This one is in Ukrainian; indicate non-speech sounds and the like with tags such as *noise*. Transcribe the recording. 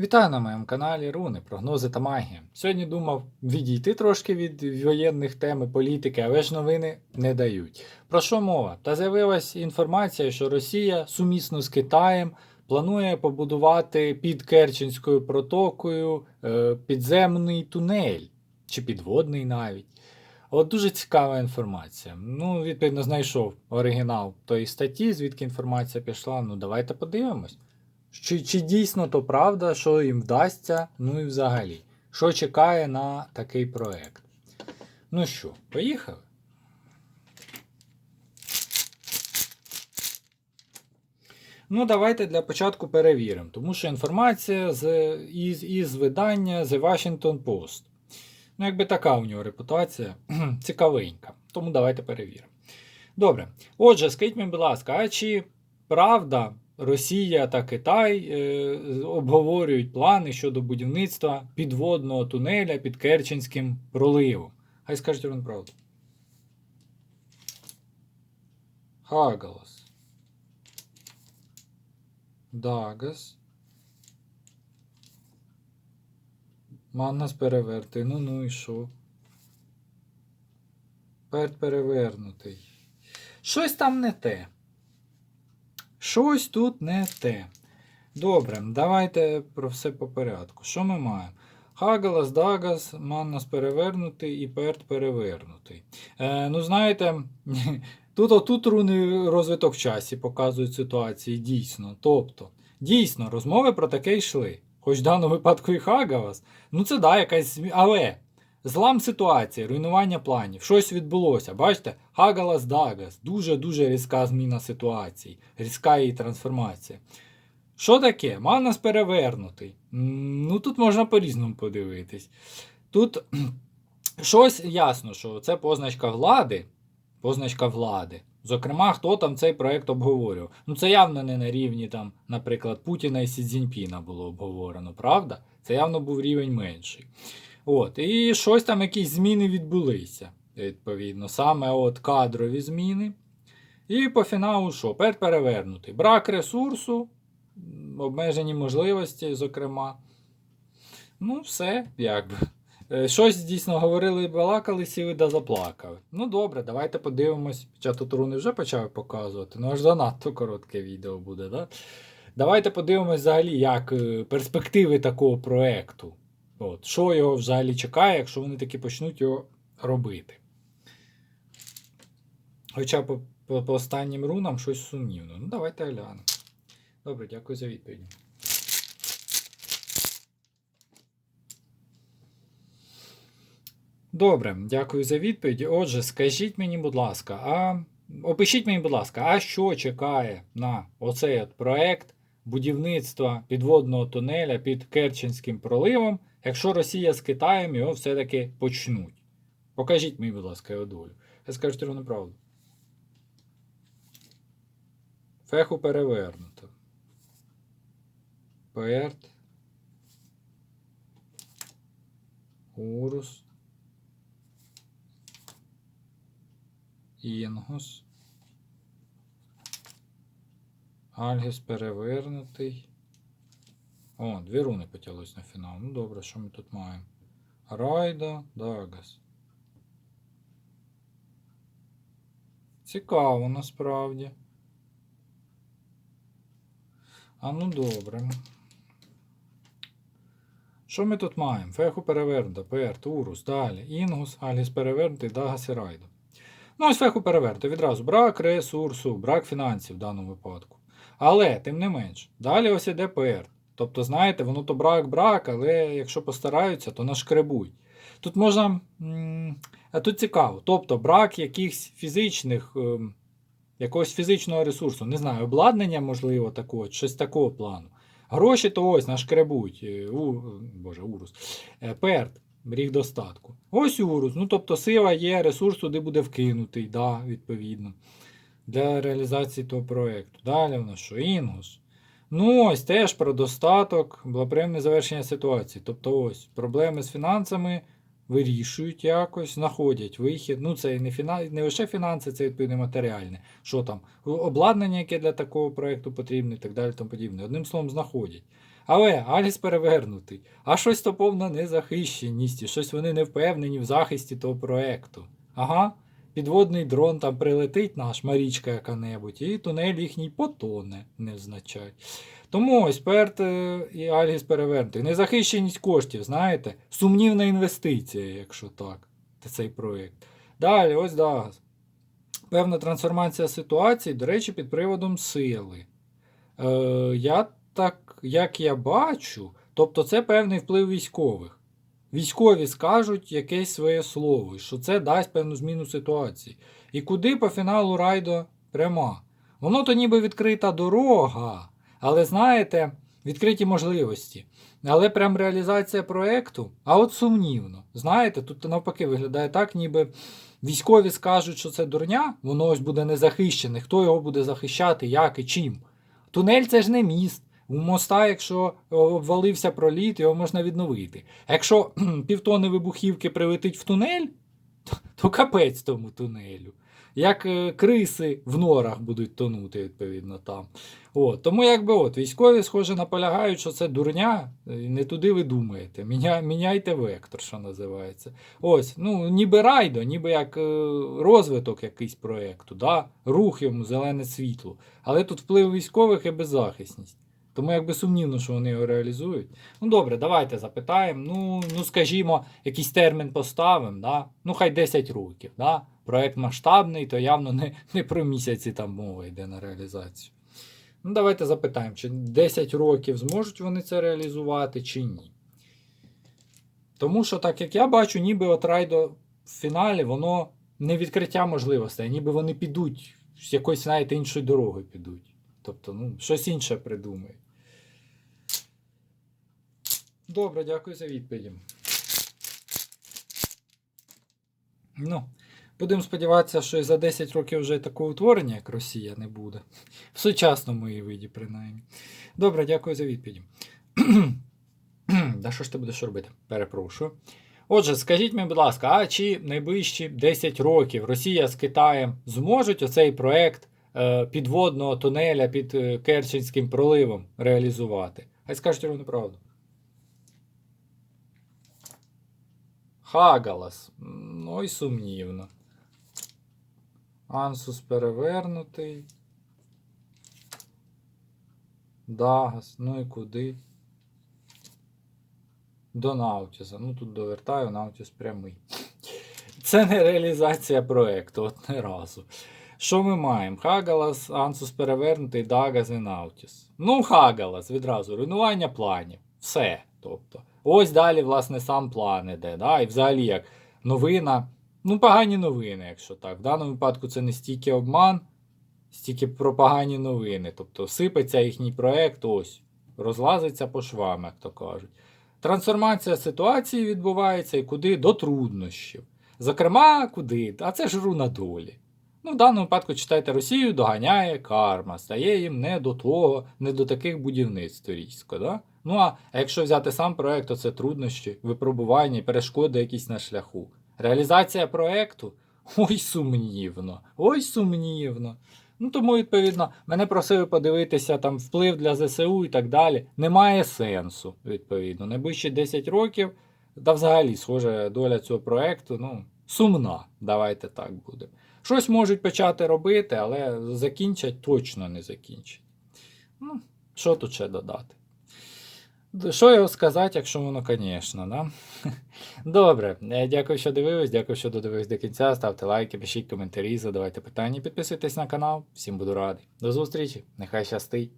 Вітаю на моєму каналі Руни, прогнози та магія. Сьогодні думав відійти трошки від воєнних тем і політики, але ж новини не дають. Про що мова? Та з'явилась інформація, що Росія сумісно з Китаєм планує побудувати під Керченською протокою е, підземний тунель чи підводний навіть. От дуже цікава інформація. Ну, відповідно, знайшов оригінал тої статті, звідки інформація пішла. Ну, давайте подивимось. Чи, чи дійсно то правда, що їм вдасться, ну і взагалі, що чекає на такий проект? Ну що, поїхали? Ну, давайте для початку перевіримо, тому що інформація з, із, із видання The Washington Post. Ну, якби така у нього репутація *clears throat* цікавенька. Тому давайте перевіримо. Добре. Отже, скажіть мені, будь ласка, а чи правда Росія та Китай е, обговорюють плани щодо будівництва підводного тунеля під Керченським проливом? Хай скажуть вам правду. Хагалас. Дагас. Маннас переверти. Ну ну і що? Перт перевернутий. Щось там не те. Щось тут не те. Добре, давайте про все по порядку. Що ми маємо? Хагалас, Дагас, Маннас перевернутий і Перт перевернутий. Е, ну, знаєте, *laughs* тут отут руни розвиток в часі показують ситуації дійсно. Тобто, дійсно, розмови про таке йшли. Хоч в даному випадку і Хагалас, ну це да, якась. Але злам ситуації, руйнування планів, щось відбулося. Бачите, Хагалас Дагас, дуже-дуже різка зміна ситуації, різка її трансформація. Що таке? Манас перевернутий. Ну тут можна по-різному подивитись. Тут *clears throat* щось ясно, що це позначка влади. Позначка влади. Зокрема, хто там цей проект обговорював. Ну це явно не на рівні, там, наприклад, Путіна і Сі Цзіньпіна було обговорено, правда? Це явно був рівень менший. От, і щось там, якісь зміни відбулися, відповідно, саме от кадрові зміни. І по фіналу що? Перт перевернутий. Брак ресурсу, обмежені можливості, зокрема. Ну, все, якби. Е, Щось дійсно говорили, балакали, сіли да заплакали. Ну добре, давайте подивимось. Хоча тут руни вже почав показувати, ну аж занадто коротке відео буде, да? Давайте подивимось взагалі, як е, перспективи такого проекту. От, що його взагалі чекає, якщо вони таки почнуть його робити. Хоча по, по, по останнім рунам щось сумнівно. Ну, давайте глянемо. Добре, дякую за відповідь. Добре, дякую за відповідь. Отже, скажіть мені, будь ласка, а опишіть мені, будь ласка, а що чекає на оцей от проект будівництва підводного тунеля під Керченським проливом, якщо Росія з Китаєм його все-таки почнуть? Покажіть мені, будь ласка, його долю. Я скажу рівно правду. Феху перевернуто. Перт. Урус. Інгус. Альгіс перевернутий. О, дві руни потяглись на фінал. Ну добре, що ми тут маємо? Райда, Дагас. Цікаво насправді. А ну добре. Що ми тут маємо? Феху перевернута, Перт, Урус, далі. Інгус, Альгіс перевернутий, Дагас і Райда. Ну, ось феху перевернуто. Відразу брак ресурсу, брак фінансів в даному випадку. Але, тим не менш, далі ось іде ПР. Тобто, знаєте, воно то брак-брак, але якщо постараються, то нашкребуть. Тут можна. А тут цікаво. Тобто брак якихось фізичних, ем, якогось фізичного ресурсу, не знаю, обладнання, можливо, такого, щось такого плану. Гроші то ось нашкребуть. Е, У, Боже, урус. Е, Перт, ріг достатку. Ось урус. Ну, тобто сила є, ресурс туди буде вкинутий, да, відповідно. Для реалізації того проєкту. Далі в нас що? Інгус. Ну, ось теж про достаток, благоприємне завершення ситуації. Тобто, ось проблеми з фінансами вирішують якось, знаходять вихід. Ну, це і не, фіна... не лише фінанси, це відповідно матеріальне. Що там? Обладнання, яке для такого проєкту потрібне і так далі, тому подібне. Одним словом, знаходять. Але Аліс перевернутий. А щось то повна незахищеність, щось вони не впевнені в захисті того проекту. Ага, підводний дрон там прилетить наш, Марічка яка-небудь, і тунель їхній потоне, невзначай. Тому ось Перт е, і Альгіс перевернутий. Незахищеність коштів, знаєте, сумнівна інвестиція, якщо так, цей проєкт. Далі, ось Дагас. Певна трансформація ситуації, до речі, під приводом сили. Е, я так, як я бачу, тобто це певний вплив військових. Військові скажуть якесь своє слово, що це дасть певну зміну ситуації. І куди по фіналу райдо пряма? Воно то ніби відкрита дорога, але знаєте, відкриті можливості. Але прям реалізація проекту, а от сумнівно. Знаєте, тут навпаки виглядає так, ніби військові скажуть, що це дурня, воно ось буде незахищене. Хто його буде захищати, як і чим? Тунель це ж не міст. У моста, якщо обвалився проліт, його можна відновити. Якщо півтони вибухівки прилетить в тунель, то, то капець тому тунелю. Як е, криси в норах будуть тонути, відповідно, там. От, тому якби от, військові, схоже, наполягають, що це дурня, не туди ви думаєте. Міня, міняйте вектор, що називається. Ось, ну, ніби райдо, ніби як е, розвиток якийсь проєкту, да? рух йому, зелене світло. Але тут вплив військових і беззахисність. Тому якби сумнівно, що вони його реалізують. Ну добре, давайте запитаємо. Ну, ну скажімо, якийсь термін поставимо, да? ну хай 10 років. Да? Проект масштабний, то явно не, не про місяці там мова йде на реалізацію. Ну, давайте запитаємо, чи 10 років зможуть вони це реалізувати, чи ні. Тому що, так як я бачу, ніби от райдо в фіналі воно не відкриття можливостей, ніби вони підуть з якоюсь, знаєте, іншою дорогою підуть. Тобто, ну, щось інше придумають. Добре, дякую за відповіді. Ну, будемо сподіватися, що за 10 років вже такого утворення, як Росія, не буде. *laughs* В сучасному її виді, принаймні. Добре, дякую за відповіді. *clears throat* да що ж ти будеш робити? Перепрошую. Отже, скажіть мені, будь ласка, а чи найближчі 10 років Росія з Китаєм зможуть оцей проект е, підводного тунеля під е, Керченським проливом реалізувати? Хай скажуть ровно правду. Хагалас. Ну і сумнівно. Ансус перевернутий. Дагас. Ну і куди? До Наутіса. Ну тут довертаю, Наутіс прямий. Це не реалізація проекту, от не разу. Що ми маємо? Хагалас, Ансус перевернутий, Дагас і Наутіс. Ну, Хагалас відразу. Руйнування планів. Все. Тобто. Ось далі, власне, сам план іде. Да? І взагалі як новина. Ну, погані новини, якщо так. В даному випадку це не стільки обман, стільки про погані новини. Тобто сипеться їхній проект, ось, розлазиться по швам, як то кажуть. Трансформація ситуації відбувається і куди? До труднощів. Зокрема, куди? А це ж руна долі. Ну, в даному випадку читайте Росію, доганяє карма, стає їм не до того, не до таких будівництв турійсько. Да? Ну а якщо взяти сам проект, то це труднощі, випробування, перешкоди якісь на шляху. Реалізація проекту ой сумнівно, ой сумнівно. Ну тому, відповідно, мене просили подивитися там вплив для ЗСУ і так далі. Немає сенсу, відповідно. Найближчі 10 років, та взагалі, схоже, доля цього проекту, ну, сумна, давайте так буде. Щось можуть почати робити, але закінчать точно не закінчать. Ну, що тут ще додати? Що його сказати, якщо воно, звісно, да? *laughs* Добре, Е, дякую, що дивились, дякую, що додивились до кінця. Ставте лайки, пишіть коментарі, задавайте питання, підписуйтесь на канал. Всім буду радий. До зустрічі, нехай щастить.